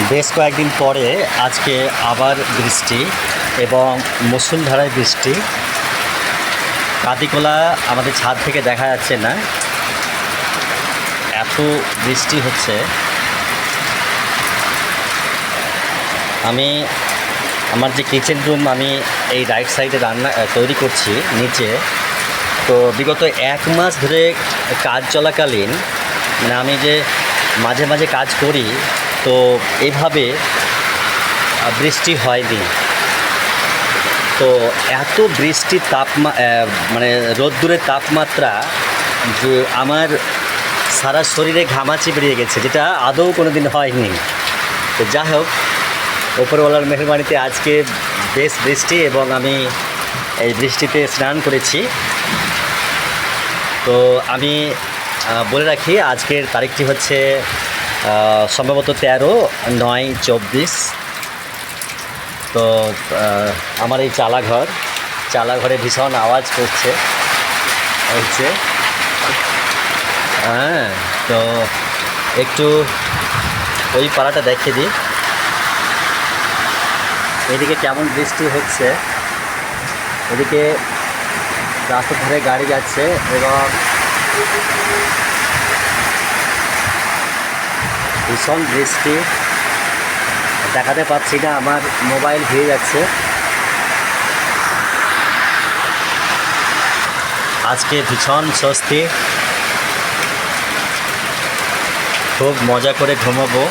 বেশ কয়েকদিন পরে আজকে আবার বৃষ্টি এবং মুসুলধারায় বৃষ্টি। কাতিকোলা আমাদের ছাদ থেকে দেখা যাচ্ছে না। এত বৃষ্টি হচ্ছে। আমি আমার যে কিচেন রুম আমি এই রাইট সাইডে রান্না তৈরি করছি নিচে। তো বিগত এক মাস ধরে কাজ চলাকালীন মানে আমি যে মাঝে মাঝে কাজ করি, তো এভাবে বৃষ্টি হয়নি তো এত বৃষ্টির তাপমা মানে রোদ্দুরের তাপমাত্রা যে আমার সারা শরীরে ঘামাচি বেরিয়ে গেছে, যেটা আদৌ কোনো দিন হয়নি। তো যাই হোক ওপরওয়ালার মেহরবানিতে আজকে বেশ বৃষ্টি এবং আমি এই বৃষ্টিতে স্নান করেছি। তো আমি বলে রাখি, আজকের তারিখটি হচ্ছে সম্ভবত তেরো, নয়, চব্বিশ। তো আমার এই চালাঘর, চালাঘরে ভীষণ আওয়াজ করছে। হচ্ছে হ্যাঁ তো একটু ওই পাড়াটা দেখে দিই। এদিকে কেমন বৃষ্টি হচ্ছে। এদিকে রাস্তার ধারে গাড়ি যাচ্ছে এবং ভীষণ বৃষ্টি দেখাতে পাচ্ছি না, আমার মোবাইল ভিড়ে যাচ্ছে। আজকে ভীষণ স্বস্তি। খুব মজা করে ঘুমাবো।